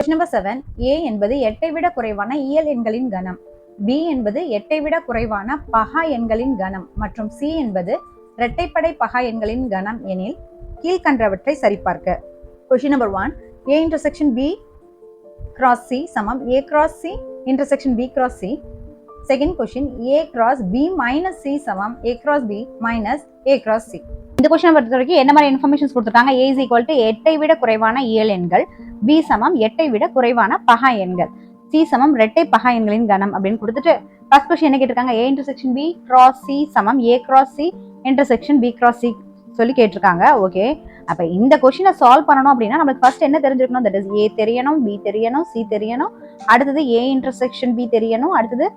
Question number seven ஏ என்பது எட்டை விட குறைவான இயல் எண்களின் கணம். பி என்பது எட்டை விட குறைவான பகா எண்களின் கணம். மற்றும் சி என்பது இரட்டைப்படை பகா எண்களின் கணம் எனில் கீழ்கண்டவற்றை சரிபார்க்க. Question number one A intersection B cross C சமம். A cross C intersection B cross C second question A cross B minus C சமம். A cross B minus A cross C இந்த கொஸ்டின் பொறுத்த வரைக்கும் என்ன மாதிரி இன்ஃபர்மேஷன்ஸ் கொடுத்துருக்காங்க? ஏ is equal to எட்டை விட குறைவான இயல் எண்கள் பி சமம் எட்டை விட குறைவான பகா எண்கள் சி சமம் ரெட்டை பகா எண்களின் கணம் அப்படின்னு கொடுத்துட்டு ஃபர்ஸ்ட் கொஸ்டின் என்ன கேட்டிருக்காங்க? A intersection B cross C சமம் A cross C intersection B cross C சொல்லி கேட்டிருக்காங்க. ஓகே அப்போ இந்த கொஷினை சால்வ் பண்ணணும் அப்படின்னா நம்மளுக்கு ஃபர்ஸ்ட் என்ன தெரிஞ்சிருக்கணும்? தட் இஸ் ஏ தெரியணும் பி தெரியணும் சி தெரியணும். அடுத்தது ஏ இன்டர்செக்ஷன் பி தெரியணும் அடுத்தது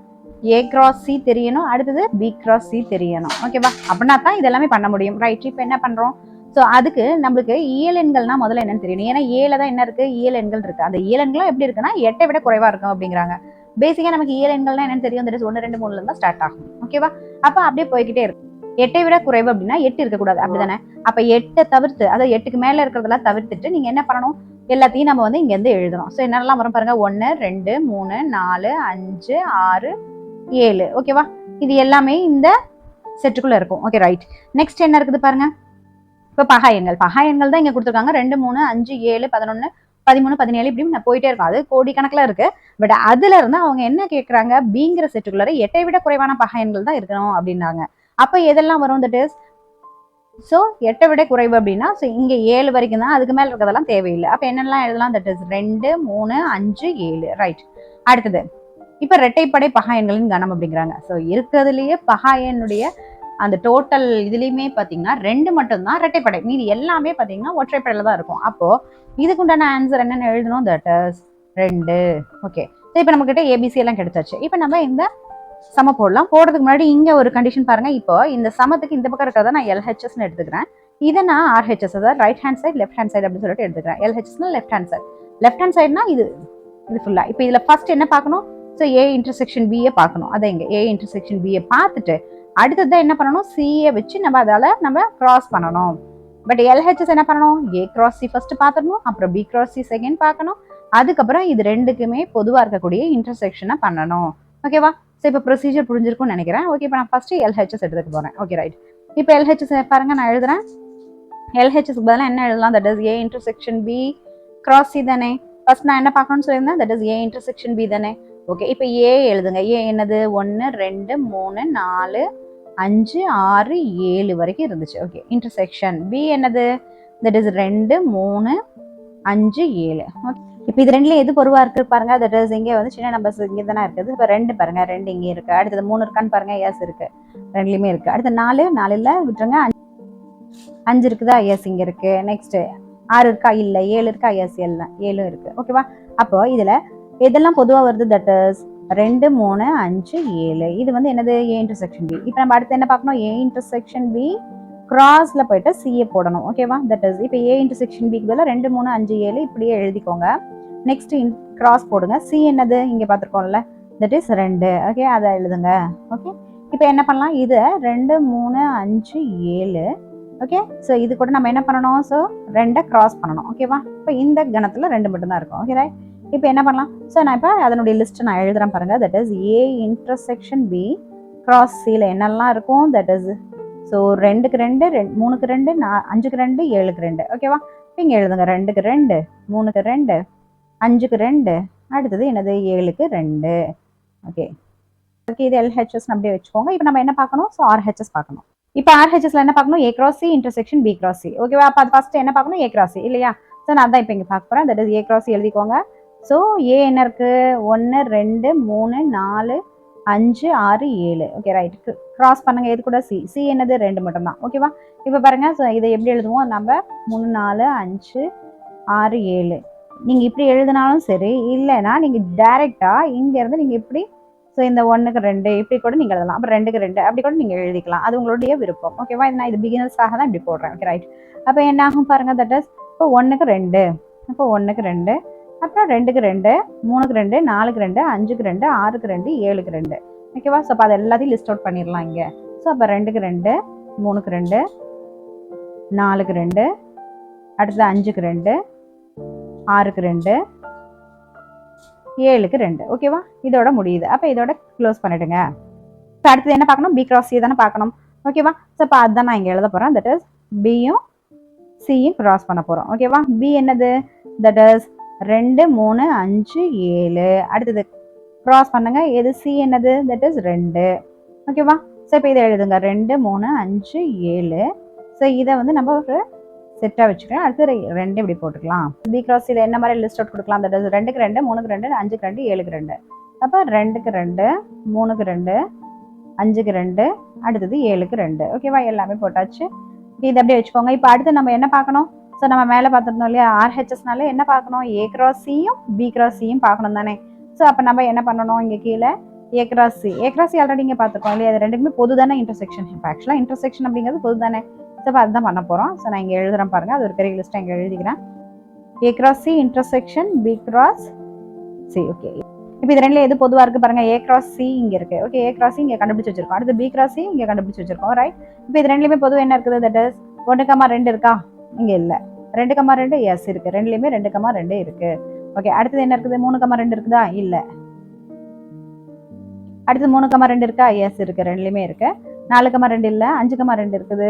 ஏ கிராஸ் சி தெரியணும். அடுத்தது பி கிராஸ் சி தெரியணும். ஓகேவா அப்படின்னா தான் இதெல்லாமே பண்ண முடியும். ரைட் இப்போ என்ன பண்ணுறோம் ஸோ அதுக்கு நம்மளுக்கு இயல் எண்கள்னா முதல்ல என்னன்னு தெரியணும். ஏன்னா ஏல தான் என்ன இருக்கு? இயல் எண்கள் இருக்கு. அந்த இயல் எண்களும் எப்படி இருக்குன்னா எட்டை விட குறைவா இருக்கும் அப்படிங்கிறாங்க. பேசிக்கா நமக்கு இயல் எண்கள்னா என்னன்னு தெரியும். தட் ஒன்று ரெண்டு மூணுல தான் ஸ்டார்ட் ஆகும். ஓகேவா அப்போ அப்படியே போய்கிட்டே இருக்கும் எட்டை விட குறைவு அப்படின்னா எட்டு இருக்கக்கூடாது. அப்படிதானே? அப்போ எட்டை தவிர்த்து அதாவது எட்டுக்கு மேல இருக்கிறதெல்லாம் தவிர்த்துட்டு நீங்க என்ன பண்ணணும்? எல்லாத்தையும் நம்ம வந்து இங்க இருந்து எழுதணும். ஸோ என்னெல்லாம் வரும் பாருங்க. ஒன்று ரெண்டு மூணு நாலு அஞ்சு ஆறு ஏழு. ஓகேவா இது எல்லாமே இந்த செட்டுக்குள்ள இருக்கும். ஓகே ரைட் நெக்ஸ்ட் என்ன இருக்குது பாருங்க? இப்போ பகா எண்கள். பகா எண்கள் தான் இங்க கொடுத்துருக்காங்க. ரெண்டு மூணு அஞ்சு ஏழு பதினொன்று பதிமூணு பதினேழு இப்படி நான் போயிட்டே இருக்கும் அது கோடி கணக்குல இருக்கு. பட் அதுல இருந்து அவங்க என்ன கேட்கறாங்க பிங்கிற செட்டுக்குள்ளார எட்டை விட குறைவான பகாயங்கள் தான் இருக்கணும் அப்படின்னாங்க. அப்ப எதெல்லாம் வரும்? இந்த இஸ் ஸோ எட்டை விட குறைவு அப்படின்னா ஸோ இங்க ஏழு வரைக்கும் தான் அதுக்கு மேல இருக்கிறதெல்லாம் தேவையில்லை. அப்ப என்னெல்லாம் எழுதலாம்? தட் இஸ் ரெண்டு மூணு அஞ்சு ஏழு. ரைட் அடுத்தது இப்போ இரட்டைப்படை பகாயன்களின் கணம் அப்படிங்கிறாங்க. ஸோ இருக்கிறதுலயே பகாயனுடைய அந்த டோட்டல் இதுலேயுமே பார்த்தீங்கன்னா ரெண்டு மட்டும்தான் இரட்டைப்படை மீதி எல்லாமே பார்த்தீங்கன்னா ஒற்றைப்படையில் தான் இருக்கும். அப்போது இதுக்குண்டான ஆன்சர் என்னென்ன எழுதணும்? தட் இஸ் ரெண்டு. ஓகே ஸோ இப்போ நம்மக்கிட்ட ஏபிசி எல்லாம் கிடைச்சாச்சு. இப்போ நம்ம இந்த சம போடலாம். போடுறதுக்கு முன்னாடி இங்கே ஒரு கண்டிஷன் பாருங்கள் இப்போ இந்த சமத்துக்கு இந்த பக்கம் இருக்கிறத நான் எல்ஹெச்எஸ்னு எடுத்துக்கிறேன். இதை நான் ஆர்ஹெச்எஸ் அதாவது right hand side left hand side அப்படின்னு சொல்லிட்டு எடுத்துக்கிறேன். எல்ஹெச்எஸ்னா left hand side left hand சைட்னா இது இது ஃபுல்லாக இப்போ இதில் ஃபர்ஸ்ட் என்ன பார்க்கணும்? ஸோ ஏ இன்டர்செக்ஷன் பிஏ பார்க்கணும். அதை இங்க ஏ இன்டர்செக்ஷன் பிஏ பார்த்துட்டு அடுத்தது என்ன பண்ணணும்? சிஏ வச்சு நம்ம அதால நம்ம க்ராஸ் பண்ணணும். பட் எல்ஹெச்எஸ் என்ன பண்ணணும்? ஏ கிராஸ் சி ஃபஸ்ட்டு பார்த்துடணும். அப்புறம் பி கிராஸ் சி செகண்ட் பார்க்கணும். அதுக்கப்புறம் இது ரெண்டுக்குமே பொதுவாக இருக்கக்கூடிய இன்டர்செக்ஷனை பண்ணணும். ஓகேவா ஸோ இப்போ ப்ரொசீஜர் புரிஞ்சிருக்கும்னு நினைக்கிறேன். ஓகே இப்போ நான் ஃபர்ஸ்ட் எல்ஹெச்எஸ் எடுத்துக்க போறேன். ஓகே ரைட் இப்போ எல்ஹெச்எஸ் பாருங்க நான் எழுதுறேன். எல்ஹெச்எஸ்க்கு பதிலாக என்ன எழுதலாம்? That is A intersection B cross C தானே. ஃபர்ஸ்ட் நான் என்ன பார்க்கணும்னு சொல்லியிருந்தேன்? That is A intersection B தானே. ஓகே இப்போ ஏ எழுதுங்க. ஏ என்னது? ஒன்று ரெண்டு மூணு நாலு அஞ்சு ஆறு ஏழு வரைக்கும் இருந்துச்சு. ஓகே இன்டர்செக்ஷன் பி என்னது? தட் இஸ் ரெண்டு மூணு அஞ்சு ஏழு. இப்போ இது ரெண்டுல எது பொருவாக இருக்குது பாருங்க. தட் இஸ் இங்கே வந்து சின்ன நம்பர்ஸ் இங்கே தானே இருக்குது. இப்போ ரெண்டு பாருங்க. ரெண்டு இங்கே இருக்குது அடுத்தது மூணு இருக்கான்னு பாருங்க. எஸ் இருக்குது ரெண்டுலேயுமே இருக்குது அடுத்த நாலு நாலில் விட்டுருங்க. அஞ்சு- அஞ்சு இருக்குதா? எஸ் இங்கே இருக்குது நெக்ஸ்ட்டு ஆறு இருக்கா? இல்லை. ஏழு இருக்கா? எஸ் எல்லாம் ஏழும் இருக்குது ஓகேவா அப்போ இதில் எதெல்லாம் பொதுவாக வருது தட் இஸ் ரெண்டு மூணு அஞ்சு ஏழு. இது வந்து என்னது? ஏ இன்டர்செக்ஷன் பி இப்போ நம்ம அடுத்து என்ன பார்க்கணும்? ஏ இன்டர்செக்ஷன் பி கிராஸில் போயிட்டு சிஏ போடணும். ஓகேவா தட் இஸ் இப்போ ஏ இன்டர்செக்ஷன் பிக்கு பதிலாக ரெண்டு மூணு அஞ்சு ஏழு இப்படியே எழுதிக்கோங்க. நெக்ஸ்ட் கிராஸ் போடுங்க. சி என்னது? இங்கே பார்த்துருக்கோம்ல. தட் இஸ் ரெண்டு. ஓகே அதை எழுதுங்க. ஓகே இப்போ என்ன பண்ணலாம்? இது ரெண்டு மூணு அஞ்சு ஏழு. ஓகே ஸோ இது கூட நம்ம என்ன பண்ணணும்? ஸோ ரெண்டை கிராஸ் பண்ணணும். ஓகேவா இப்போ இந்த கணத்தில் ரெண்டு மட்டும்தான் இருக்கும். ஓகே ரைட் இப்போ என்ன பண்ணலாம்? ஸோ நான் இப்போ அதனுடைய லிஸ்ட் நான் எழுதுறேன் பாருங்கள் that is A intersection B cross சியில் என்னெல்லாம் இருக்கும்? தட் இஸ் ஸோ ரெண்டுக்கு ரெண்டு ரெண்டு மூணுக்கு ரெண்டு நா அஞ்சுக்கு ரெண்டு ஏழுக்கு ரெண்டு. ஓகேவா இப்போ இங்கே எழுதுங்க. ரெண்டுக்கு ரெண்டு மூணுக்கு ரெண்டு அஞ்சுக்கு ரெண்டு. அடுத்தது என்னது? ஏழுக்கு ரெண்டு. ஓகே ஓகே இது எல்ஹெச்எஸ் அப்படியே வச்சுக்கோங்க. இப்போ நம்ம என்ன பார்க்கணும்? ஸோ ஆர்ஹெச்எஸ் பார்க்கணும். இப்போ ஆர்ஹெச்எஸ்ல என்ன பார்க்கணும்? A cross C intersection B cross C ஓகேவா அப்போ அது ஃபர்ஸ்ட் என்ன பார்க்கணும்? ஏ கிராஸ் சி இல்லையா? ஸோ நான் தான் இப்போ இங்கே பார்க்க போகிறேன் தட் இஸ் ஏ கிராஸ் எழுதிக்கோங்க. ஸோ ஏ என்ன இருக்குது ஒன்று ரெண்டு மூணு நாலு அஞ்சு ஆறு ஏழு. ஓகே ரைட் க்ராஸ் பண்ணுங்கள் இது கூட சி சி என்னது? ரெண்டு மட்டும்தான். ஓகேவா இப்போ பாருங்கள் ஸோ இதை எப்படி எழுதுவோம்? நம்ம மூணு நாலு அஞ்சு ஆறு ஏழு. நீங்கள் இப்படி எழுதினாலும் சரி இல்லைன்னா நீங்கள் டைரெக்டாக இங்கேருந்து நீங்கள் இப்படி ஸோ இந்த ஒன்றுக்கு ரெண்டு இப்படி கூட நீங்கள் எழுதலாம். அப்புறம் ரெண்டுக்கு ரெண்டு அப்படி கூட நீங்கள் எழுதிக்கலாம். அது உங்களுடைய விருப்பம். ஓகேவா இது நான் இது பிகினர்ஸ்க்காக தான் இப்படி போடுறேன். ஓகே ரைட் அப்போ என்ன ஆகும் பாருங்கள் தட் இஸ் இப்போ ஒன்றுக்கு ரெண்டு. இப்போ ஒன்றுக்கு ரெண்டு அப்புறம் ரெண்டுக்கு ரெண்டு மூணுக்கு ரெண்டு நாலுக்கு ரெண்டு அஞ்சுக்கு ரெண்டு ஆறுக்கு ரெண்டு ஏழுக்கு ரெண்டு. ஓகேவா ஸோ அப்போ அது எல்லாத்தையும் லிஸ்ட் அவுட் பண்ணிடலாம் இங்கே. ஸோ அப்போ ரெண்டுக்கு ரெண்டு மூணுக்கு ரெண்டு நாலுக்கு ரெண்டு அடுத்தது அஞ்சுக்கு ரெண்டு ஆறுக்கு ரெண்டு ஏழுக்கு ரெண்டு. ஓகேவா இதோட முடியுது. அப்போ இதோட க்ளோஸ் பண்ணிடுங்க. இப்போ அடுத்தது என்ன பார்க்கணும்? பி கிராஸ் சி தானே பார்க்கணும். ஓகேவா ஸோ இப்போ அதுதான் நான் இங்கே எழுத போகிறேன் தட் இஸ் பியும் சியும் கிராஸ் பண்ண போகிறோம் ஓகேவா பி என்னது? தட் இஸ் ரெண்டு மூணு அஞ்சு ஏழு. அடுத்தது க்ராஸ் பண்ணுங்க. எது சி என்னது? தட் இஸ் ரெண்டு. ஓகேவா ஸோ இப்போ இதை எழுதுங்க. ரெண்டு மூணு அஞ்சு ஏழு. ஸோ இதை வந்து நம்ம ஒரு செட்டாக வச்சுக்கலாம். அடுத்து ரெண்டு இப்படி போட்டுக்கலாம். பி கிராஸ் இதில் என்ன மாதிரி லிஸ்ட் அவுட் கொடுக்கலாம்? தட் இஸ் ரெண்டுக்கு ரெண்டு மூணுக்கு ரெண்டு அஞ்சுக்கு ரெண்டு ஏழுக்கு ரெண்டு. அப்போ ரெண்டுக்கு ரெண்டு மூணுக்கு ரெண்டு அஞ்சுக்கு ரெண்டு அடுத்தது ஏழுக்கு ரெண்டு. ஓகேவா எல்லாமே போட்டாச்சு. இதை அப்படியே வச்சுக்கோங்க. இப்போ அடுத்து நம்ம என்ன பார்க்கணும்? ஸோ நம்ம மேலே பார்த்துருந்தோம் இல்லையா? ஆர்ஹெச்எஸ்னால என்ன பார்க்கணும்? ஏ கிராஸ் சியும் பி கிராஸ் சியும் பார்க்கணும் தானே? ஸோ அப்போ நம்ம என்ன பண்ணணும் இங்கே கீழே? A cross C A cross C already இங்கே பார்த்துருக்கோம் இல்லையா? அது ரெண்டுக்குமே பொது தானே இன்டர்செக்ஷன் இப்போ ஆக்சுவலாக இன்டர்செக்ஷன் அப்படிங்கிறது பொது தானே. ஸோ அப்போ அதுதான் பண்ண போகிறோம் ஸோ நான் இங்கே எழுதுகிறேன் பாருங்கள் அது ஒரு பெரிய லிஸ்ட்டாக இங்கே எழுதிக்கிறேன். A cross C intersection B cross C okay இப்போ இது ரெண்டுல எது பொதுவாக இருக்கு பாருங்கள் ஏ கிராஸ் சி இங்கே இருக்குது ஓகே ஏ கிராஸ் இங்கே கண்டுபிடிச்சி வச்சிருக்கோம். அடுத்து பி கிராஸ் இங்கே கண்டுபிடிச்சி வச்சிருக்கோம். ரைட் இப்போ இது ரெண்டுலேயுமே பொதுவாக என்ன இருக்குது? தட் இஸ் ஒன்று கமா ரெண்டு இருக்கா? இங்கே இல்லை. ரெண்டு கமா ரெண்டு எஸ் இருக்கு. ரெண்டுலேயுமே ரெண்டு கமா ரெண்டு இருக்கு. ஓகே அடுத்தது என்ன இருக்குது? மூணு கமா ரெண்டு இருக்குதா? இல்லை. அடுத்து மூணு கமா ரெண்டு இருக்கா? எஸ் இருக்கு. ரெண்டுலேயுமே இருக்கு. நாலு கமா ரெண்டு இல்லை. அஞ்சு கமா ரெண்டு இருக்குது.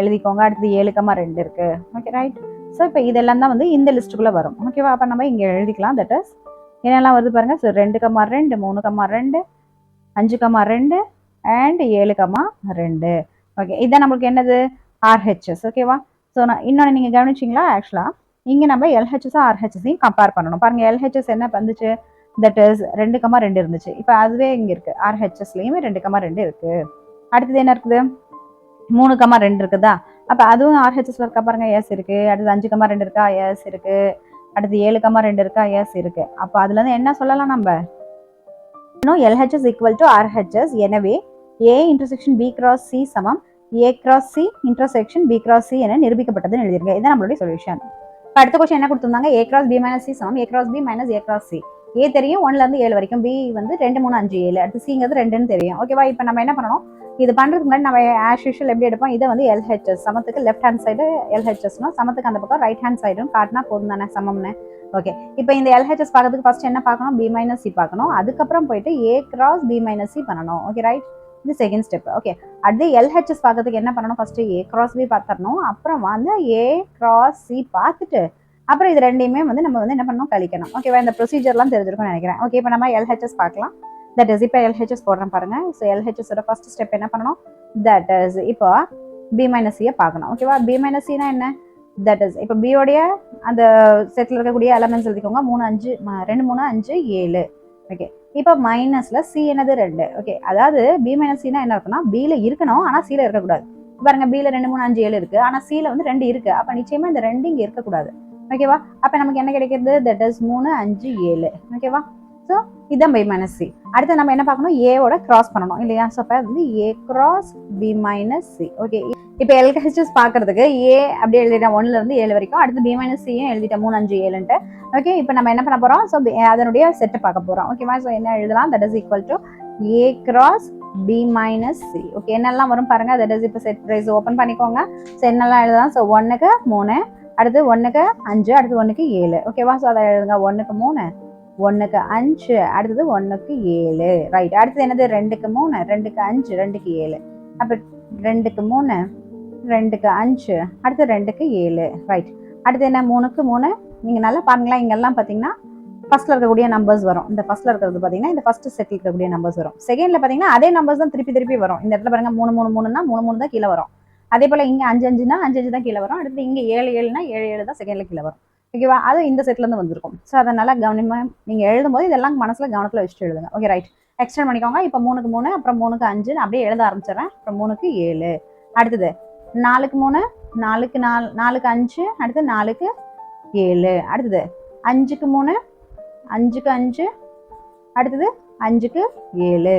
எழுதிக்கோங்க. அடுத்தது ஏழு கமா ரெண்டு இருக்கு. ஓகே ரைட் ஸோ இப்போ இதெல்லாம் தான் வந்து இந்த லிஸ்ட்டுக்குள்ளே வரும். ஓகேவா அப்போ நம்ம இங்கே எழுதிக்கலாம். தட் இஸ் என்னெல்லாம் வருது பாருங்க. ஸோ ரெண்டு கமா ரெண்டு மூணு கமா ரெண்டு அஞ்சு கமா ரெண்டு அண்ட் ஏழு கமா ரெண்டு. ஓகே இதான் நம்மளுக்கு என்னது? ஆர்ஹெச்எஸ் ஓகேவா ஸோ நான் இன்னொன்று நீங்கள் கவனிச்சிங்களா ஆக்சுவலாக இங்கே நம்ம எல்ஹெச்எஸும் ஆர்ஹெச்எஸையும் கம்பேர் பண்ணணும். பாருங்கள் எல்ஹெச்எஸ் என்ன வந்துச்சு? தட் இஸ் ரெண்டு கமா ரெண்டு இருந்துச்சு. இப்போ அதுவே இங்கே இருக்குது ஆர்ஹெச்எஸ்லேயுமே ரெண்டு கமா ரெண்டு இருக்குது அடுத்தது என்ன இருக்குது? மூணு கமா ரெண்டு இருக்குதா? அப்போ அதுவும் ஆர்ஹெச்எஸ்ல இருக்கா பாருங்க எஸ் இருக்குது அடுத்து அஞ்சு கமா ரெண்டு இருக்கா? எஸ் இருக்குது அடுத்து ஏழு கமா ரெண்டு இருக்கா? எஸ் இருக்குது அப்போ அதுலேருந்து என்ன சொல்லலாம் நம்ம? இன்னும் எல்ஹெச்எஸ் ஈக்குவல் டு ஆர்ஹெச்எஸ் எனவே A intersection B cross C சமம். A cross C intersection B cross C என நிரூபிக்கப்பட்டதுன்னு எழுதிருங்க இதுதான் நம்மளுடைய சொல்யூஷன் இப்போ அடுத்த கொஸ்டின் என்ன கொடுத்துருந்தாங்க? A cross B minus C சமம். A cross B minus A cross C A தெரியும் ஒன்ல இருந்து ஏழு வரைக்கும். பி வந்து ரெண்டு மூணு அஞ்சு ஏழு. அடுத்து சிங்கிறது ரெண்டுன்னு தெரியும். ஓகேவா இப்போ நம்ம என்ன பண்ணணும்? இது பண்றதுக்கு முன்னாடி நம்ம ஆஸ் யூஷுவல் எப்படி எடுப்போம்? இதை வந்து எல்ஹெச்எஸ் சமத்துக்கு லெஃப்ட் ஹேண்ட் சைடு எல்ஹெச்எஸ்னா சமத்துக்கு அந்த பக்கம் ரைட் ஹேண்ட் சைடும் காட்டினா போதும் தானே சமம்னு. ஓகே இப்போ இந்த எல்ஹெச்எஸ் பார்க்கறதுக்கு ஃபர்ஸ்ட் என்ன பார்க்கணும்? பி மைனஸ் சி பார்க்கணும். அதுக்கப்புறம் போயிட்டு A cross B minus C பண்ணணும். ஓகே ரைட் இது செகண்ட் ஸ்டெப் ஓகே அடுத்து எல்ஹெச்எஸ் பார்க்கறதுக்கு என்ன பண்ணணும்? ஃபர்ஸ்ட் ஏ கிராஸ் பி பார்த்துடணும். அப்புறம் வந்து ஏ கிராஸ் சி பார்த்துட்டு அப்புறம் இது ரெண்டையுமே வந்து நம்ம வந்து என்ன பண்ணணும்? கழிக்கணும். ஓகேவா இந்த ப்ரொசீஜர்லாம் தெரிஞ்சிருக்கும்னு நினைக்கிறேன். ஓகே இப்போ நம்ம எல்ஹெச்எஸ் பார்க்கலாம். தட் இஸ் இப்போ எல்ஹெச்எஸ் போடுறேன் பாருங்க. ஸோ எல்ஹெச்எஸோட ஃபர்ஸ்ட் ஸ்டெப் என்ன பண்ணணும்? தட் இஸ் இப்போ பி மைனஸ் சியை பார்க்கணும். ஓகேவா பி மைனஸ் சினா என்ன? தட் இஸ் இப்போ பியோடைய அந்த செட்டில் இருக்கக்கூடிய எலமெண்ட்ஸ் எழுதிக்கோங்க. மூணு அஞ்சு ரெண்டு மூணு அஞ்சு ஏழு. ஓகே இப்போ மைனஸ்ல சி என்னது ரெண்டு? ஓகே அதாவது பி மைனஸ் சினா என்ன இருக்குன்னா பில இருக்கணும் ஆனால் சில இருக்கக்கூடாது. பாருங்க பியில் ரெண்டு மூணு அஞ்சு ஏழு இருக்கு. ஆனால் சில வந்து ரெண்டு இருக்கு. அப்போ நிச்சயமா இந்த ரெண்டு இங்கே இருக்கக்கூடாது. ஓகேவா அப்போ நமக்கு என்ன கிடைக்கிறது? தட் இஸ் மூணு அஞ்சு ஏழு. ஓகேவா ஸோ இதான் பை மைனஸ் சி அடுத்து நம்ம என்ன பார்க்கணும்? ஏவோட கிராஸ் பண்ணணும் இல்லையா? ஸோ அப்போ வந்து A cross B minus C okay இப்போ எல்கஹெச்எஸ் பார்க்கறதுக்கு ஏ அப்படியே எழுதிட்டேன். ஒன்றுலேருந்து ஏழு வரைக்கும். அடுத்து பி மைனஸ் சியும் எழுதிட்டேன். மூணு அஞ்சு ஏழுன்ட்டு ஓகே இப்போ நம்ம என்ன பண்ண போகிறோம் ஸோ அதனுடைய செட்டு பார்க்க போகிறோம் ஓகேவா ஸோ என்ன எழுதலாம்? That is equal to A cross B minus C okay என்னெல்லாம் வரும் பாருங்க. தட் இஸ் இப்போ செட் ப்ரைஸ் ஓப்பன் பண்ணிக்கோங்க. ஸோ என்னெல்லாம் எழுதலாம்? ஸோ ஒன்றுக்கு மூணு அடுத்து ஒன்றுக்கு அஞ்சு அடுத்து ஒன்றுக்கு ஏழு. ஓகேவா ஸோ அதை எழுதுங்க. ஒன்றுக்கு மூணு ஒன்றுக்கு அஞ்சு அடுத்தது ஒன்றுக்கு ஏழு. ரைட் அடுத்தது என்னது? ரெண்டுக்கு மூணு ரெண்டுக்கு அஞ்சு ரெண்டுக்கு ஏழு. அப்போ ரெண்டுக்கு மூணு ரெண்டுக்கு அஞ்சு அடுத்து ரெண்டுக்கு ஏழு. ரைட் அடுத்து என்ன? மூணுக்கு மூணு. நீங்கள் நல்லா பாருங்களா இங்கெல்லாம் பார்த்தீங்கன்னா ஃபஸ்ட்டில் இருக்கக்கூடிய நம்பர்ஸ் வரும். இந்த ஃபஸ்ட்டில் இருக்கிறது பார்த்தீங்கன்னா இந்த ஃபஸ்ட்டு செட்டில் இருக்கக்கூடிய நம்பர்ஸ் வரும். செகண்டில் பார்த்தீங்கன்னா அதே நம்பர்ஸ் தான் திருப்பி திருப்பி வரும். இந்த இடத்துல பாருங்கள் மூணு மூணு மூணுனா மூணு மூணு தான் கீழே வரும். அதே போல் இங்கே அஞ்சு அஞ்சுனா அஞ்சு அஞ்சு தான் கீழே வரும். அடுத்து இங்கே ஏழு ஏழுனா ஏழு ஏழு தான் செகண்டில் கீழே வரும். ஓகேவா அது இந்த செட்ல இருந்து வந்திருக்கும். ஸோ அதை நல்லா கவனமா நீங்க எழுதும்போது இதெல்லாம் மனசுல கவனத்துல வச்சுட்டு எழுதுங்க. ஓகே ரைட் எக்ஸ்டெண்ட் பண்ணிக்கோங்க. இப்போ மூணுக்கு மூணு அப்புறம் மூணுக்கு அஞ்சு நான் அப்படியே எழுத ஆரம்பிச்சிடுறேன். அப்புறம் மூணுக்கு ஏழு. அடுத்தது நாலுக்கு மூணு நாலுக்கு நாலு நாலுக்கு அஞ்சு அடுத்து நாலுக்கு ஏழு. அடுத்தது அஞ்சுக்கு மூணு அஞ்சுக்கு அஞ்சு அடுத்தது அஞ்சுக்கு ஏழு.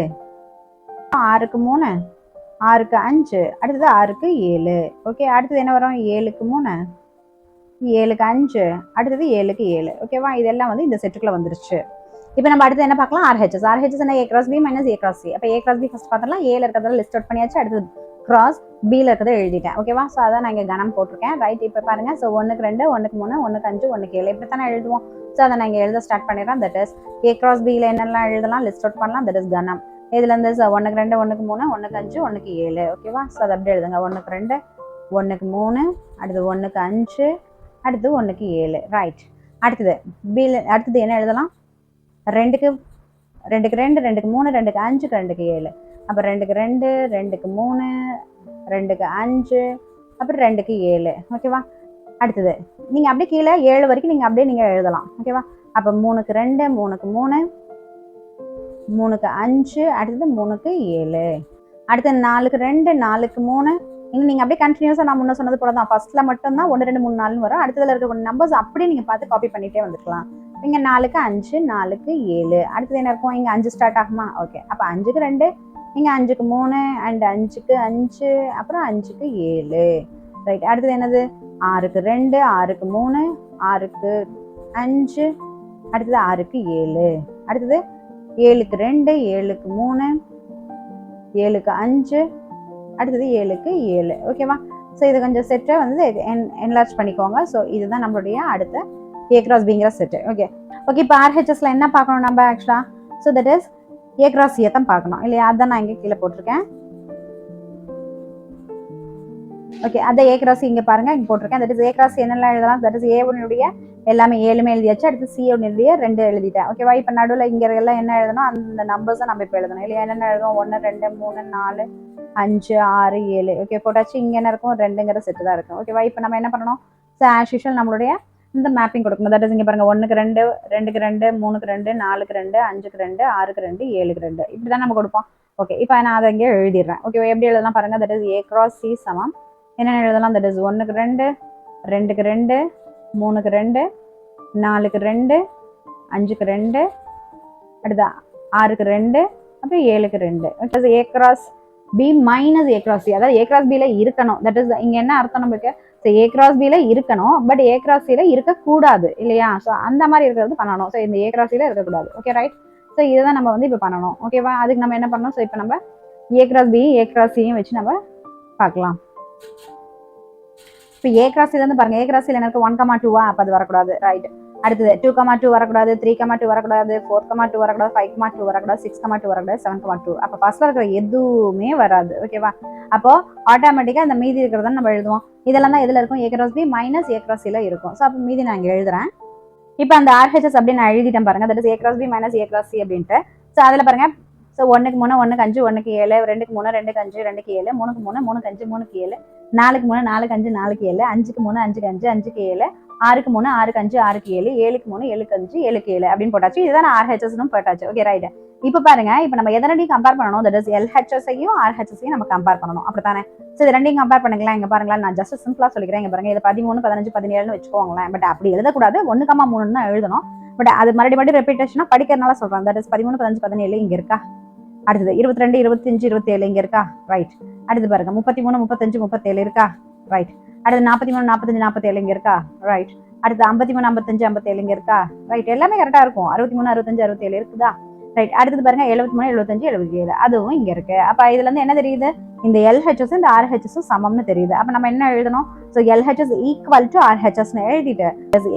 ஆறுக்கு மூணு ஆறுக்கு அஞ்சு அடுத்தது ஆறுக்கு ஏழு. ஓகே அடுத்தது என்ன வரும்? ஏழுக்கு மூணு. ஏழுக்கு அஞ்சு. அடுத்தது ஏழுக்கு ஏழு. ஓகேவா இதெல்லாம் வந்து இந்த செட்டுக்குள்ளே வந்துருச்சு. இப்போ நம்ம அடுத்து என்ன பார்க்கலாம்? ஆர்ஹெச்எஸ் ஆர்ஹெச்எஸ் என்ன A cross B minus A cross C அப்போ ஏ கிராஸ் பி ஃபஸ்ட் பார்த்தலாம் ஏல இருக்கிறதால லிஸ்ட் அவுட் பண்ணியாச்சு. அடுத்தது கிராஸ் பியில் இருக்கிறத எழுதிட்டேன். ஓகேவா ஸோ அதான் நான் இங்கே கணம் போட்டிருக்கேன். ரைட் இப்போ பாருங்க. ஸோ ஒன்றுக்கு ரெண்டு ஒன்றுக்கு மூணு ஒன்றுக்கு அஞ்சு ஒன்றுக்கு ஏழு. இப்படி தானே எழுதுவோம். ஸோ அதை நான் இங்கே எழுத ஸ்டார்ட் பண்ணிடுறேன். தட் இஸ் ஏ கிராஸ் பியில் என்னெல்லாம் எழுதலாம்? லிஸ்ட் அவுட் பண்ணலாம். தட் இஸ் கணம். இதுலேருந்து ஸோ ஒன்றுக்கு ரெண்டு ஒன்றுக்கு மூணு ஒன்றுக்கு அஞ்சு ஒன்றுக்கு ஏழு. ஓகேவா ஸோ அதை அப்படி எழுதுங்க. ஒன்றுக்கு ரெண்டு ஒன்றுக்கு மூணு அடுத்து ஒன்றுக்கு அஞ்சு அடுத்து ஒன்றுக்கு ஏழு. ரைட் அடுத்தது பில் அடுத்தது என்ன எழுதலாம்? ரெண்டுக்கு ரெண்டுக்கு ரெண்டு ரெண்டுக்கு மூணு ரெண்டுக்கு அஞ்சுக்கு ரெண்டுக்கு ஏழு. அப்புறம் ரெண்டுக்கு ரெண்டு ரெண்டுக்கு மூணு ரெண்டுக்கு அஞ்சு அப்புறம் ரெண்டுக்கு ஏழு. ஓகேவா அடுத்தது நீங்கள் அப்படியே கீழே ஏழு வரைக்கும் நீங்கள் அப்படியே நீங்கள் எழுதலாம். ஓகேவா அப்போ மூணுக்கு ரெண்டு மூணுக்கு மூணு மூணுக்கு அஞ்சு அடுத்தது மூணுக்கு ஏழு. அடுத்து நாலுக்கு ரெண்டு நாலுக்கு மூணு இன்னும் நீங்கள் அப்படியே கண்டினியூஸாக நான் முன்ன சொன்னது போல தான் மட்டும் மட்டும்தான் ஒன்று ரெண்டு மூணு நாள்னு வரும். அடுத்ததில் இருக்க நம்பர்ஸ் அப்படியே நீங்கள் பார்த்து காப்பி பண்ணிகிட்டே வந்துக்கலாம். இங்கே நாலுக்கு அஞ்சு நாலுக்கு ஏழு. அடுத்தது என்ன இருக்கும்? இங்கே அஞ்சு ஸ்டார்ட் ஆகுமா? ஓகே அப்போ அஞ்சுக்கு ரெண்டு இங்கே அஞ்சுக்கு மூணு அண்ட் அஞ்சுக்கு அஞ்சு அப்புறம் அஞ்சுக்கு ஏழு. ரைட் அடுத்தது என்னது? ஆறுக்கு ரெண்டு ஆறுக்கு மூணு ஆறுக்கு அஞ்சு அடுத்தது ஆறுக்கு ஏழு. அடுத்தது ஏழுக்கு ரெண்டு ஏழுக்கு மூணு ஏழுக்கு அஞ்சு அடுத்தது ஏழுக்கு ஏழு. ஓகேவா ஸோ இது கொஞ்சம் செட்டை வந்து என்லார்ஜ் பண்ணிக்கோங்க. ஸோ இதுதான் நம்மளுடைய அடுத்த ஏ கிராஸ் பிங்கிற செட்டு ஓகே ஓகே இப்போ ஆர்ஹெச்எஸ்ல என்ன பார்க்கணும் நம்ம ஆக்சுவலாக so that is A cross A தான் பார்க்கணும். இல்லையா? அதான் நான் இங்கே கீழே போட்டிருக்கேன். ஓகே அதை ஏ கிராஸ் இங்கே பாருங்க. இங்கே போட்டிருக்கேன். தட் இஸ் ஏ கிராஸ் என்னெல்லாம் எழுதலாம்? தட் இஸ் ஏ ஒன்னுடைய எல்லாமே ஏழுமே எழுதியாச்சு. அடுத்து சி ஒன்னுடைய ரெண்டு எழுதிட்டேன். ஓகேவா இப்போ நடுவில் இங்கே எல்லாம் என்ன எழுதணும்? அந்த நம்பர்ஸை நம்ம இப்போ எழுதணும். இல்லையா? என்னென்ன எழுதணும் ஒன்று ரெண்டு மூணு நாலு அஞ்சு ஆறு ஏழு. ஓகே போட்டாச்சு. இங்கே என்ன இருக்கும். ரெண்டுங்கிற செட்டு தான் இருக்கும். ஓகேவா இப்போ நம்ம என்ன பண்ணணும்? ஸோ ஆஸ் யூஷுவல் நம்மளுடைய இந்த மேப்பிங் கொடுக்கணும். தட் இஸ் இங்கே பாருங்கள் ஒன்றுக்கு ரெண்டு ரெண்டுக்கு ரெண்டு மூணுக்கு ரெண்டு நாலுக்கு ரெண்டு அஞ்சுக்கு ரெண்டு ஆறுக்கு ரெண்டு ஏழுக்கு ரெண்டு. இப்படி தான் நம்ம கொடுப்போம். ஓகே இப்போ நான் அதை இங்கே எழுதிடுறேன். ஓகே எப்படி எழுதலாம் பாருங்கள் that is A cross C சமம். என்னென்ன எழுதலாம்? தட் இஸ் ஒன்றுக்கு ரெண்டு ரெண்டுக்கு ரெண்டு மூணுக்கு ரெண்டு நாலுக்கு ரெண்டு அஞ்சுக்கு ரெண்டு அடுத்த ஆறுக்கு ரெண்டு அப்புறம் ஏழுக்கு ரெண்டு. A cross B minus A cross C அதாவது ஏ கிராஸ் பியில் இருக்கணும். தட் இஸ் இங்கே என்ன அர்த்தம் நம்மளுக்கு? ஸோ ஏ கிராஸ் பியில் இருக்கணும் பட் ஏ கிராஸ் சியில் இருக்கக்கூடாது இல்லையா? ஸோ அந்த மாதிரி இருக்கிறது பண்ணணும். ஸோ இந்த ஏ கிராஸ் சியில் இருக்கக்கூடாது. ஓகே ரைட் ஸோ இதை தான் நம்ம வந்து இப்போ பண்ணணும். ஓகேவா அதுக்கு நம்ம என்ன பண்ணணும்? ஸோ இப்போ நம்ம A cross B A cross சியும் வச்சு நம்ம பார்க்கலாம். இப்போ ஏ கிராஸ்லேருந்து பாருங்க. ஏ கிராஸில் எனக்கு ஒன் கமா டூவா அப்போ அது வரக்கூடாது. ரைட் அடுத்தது டூ கமா டூ வரக்கூடாது த்ரீ கமா டூ வரக்கூடாது ஃபோர் கமா டூ வரக்கூடாது ஃபைவ் கமா டூ வரக்கூடாது சிக்ஸ் கமா டூ வரக்கூடாது செவன் கமா டூ அப்போ ஃபர்ஸ்ட்ல இருக்கிற எதுவுமே வராது ஓகேவா அப்போ ஆட்டோமேட்டிக்காக அந்த மீதி இருக்கிறத நம்ம எழுதுவோம். இதெல்லாம் தான் எதில் இருக்கும்? A cross B minus A cross சில இருக்கும். ஸோ அப்போ மீதி நான் இங்கே எழுதுறேன். இப்போ அந்த ஆர்ஹெச்எஸ் அப்படின்னு நான் எழுதிட்டேன் பாருங்க. That is A cross B minus A cross C அப்படின்ட்டு. ஸோ அதில் பாருங்க. ஸோ ஒன்றுக்கு மூணு ஒன்றுக்கு அஞ்சு ஒன்றுக்கு ஏழு ரெண்டுக்கு மூணு ரெண்டுக்கு அஞ்சு ரெண்டுக்கு ஏழு மூணுக்கு மூணு மூணுக்கு அஞ்சு மூணுக்கு ஏழு நாலுக்கு மூணு நாலுக்கு அஞ்சு நாலுக்கு ஏழு அஞ்சுக்கு மூணு அஞ்சுக்கு அஞ்சு அஞ்சுக்கு ஏழு ஆறுக்கு மூணு ஆறுக்கு அஞ்சு ஆறுக்கு ஏழு ஏழுக்கு மூணு ஏழுக்கு அஞ்சு ஏழுக்கு ஏழு அப்படின்னு போட்டாச்சு. இதுதான் ஆர்ஹெச்எஸ்னும் போட்டாச்சு. ஓகே ரைட் இப்போ பாருங்க இப்போ நம்ம எதனடியும் கம்பேர் பண்ணணும்? தட் இஸ் எல்ஹெச்எஸ்ஐயும் ஆர்ஹெச்எஸ்ஐயும் நம்ம கம்பேர் பண்ணணும். அப்படித்தானே? ஸோ இது ரெண்டையும் கம்பேர் பண்ணுங்களேன். இங்க பாருங்களேன் நான் ஜஸ்ட் சிம்பிளா சொல்லிக்கிறேன். இங்க பாருங்க இது பதிமூணு பதினஞ்சு பதினேழுன்னு வச்சுக்கோங்களேன். பட் அப்படி எழுதக்கூடாது. ஒன்று கம்மா மூணுன்னு தான் எழுதணும். பட் அது மறுபடியும் மறுபடியும் ரெப்பிட்டேஷனா படிக்கிறதுனால சொல்றேன். தட் இஸ் பதிமூணு பதினஞ்சு பதினேழு இங்க இருக்கா? அடுத்தது இருபத்தி ரெண்டு இருபத்தஞ்சு இருபத்தேழு இங்க இருக்கா? ரைட் அடுத்து பாருங்க முப்பத்தி மூணு முப்பத்தஞ்சு முப்பத்தேழு இருக்கா? ரைட் அடுத்து நாற்பத்தி மூணு நாற்பத்தஞ்சு நாற்பத்தேழு இங்க இருக்கா? ரைட் அடுத்து ஐம்பத்தி மூணு ஐம்பத்தஞ்சு ஐம்பத்தேழு இங்க இருக்கா? ரைட் எல்லாமே கரெக்டா இருக்கும். அறுபத்தி மூணு அறுபத்தஞ்சு அறுபத்தேழு இருக்குதா? ரைட் அடுத்தது பாருங்க எழுபத்தி மூணு எழுபத்தஞ்சு எழுபத்தி ஏழு அதுவும் இங்க இருக்கு. அப்ப இதுல இருந்து என்ன தெரியுது? இந்த எல்ஹெச்எஸ் இந்த ஆர்ஹெச்எஸும் சமம்னு தெரியுது. அப்ப நம்ம என்ன எழுதணும்? ஸோ எல்ஹெச்எஸ் ஈக்குவல் டு ஆர்ஹெச்எஸ்னு எழுதிட்டு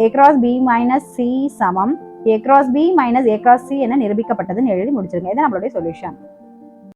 A cross B minus C சமம். A cross B minus A cross C என நிரூபிக்கப்பட்டதுன்னு எழுதி முடிச்சிருங்க. இது நம்மளுடைய சொல்யூஷன்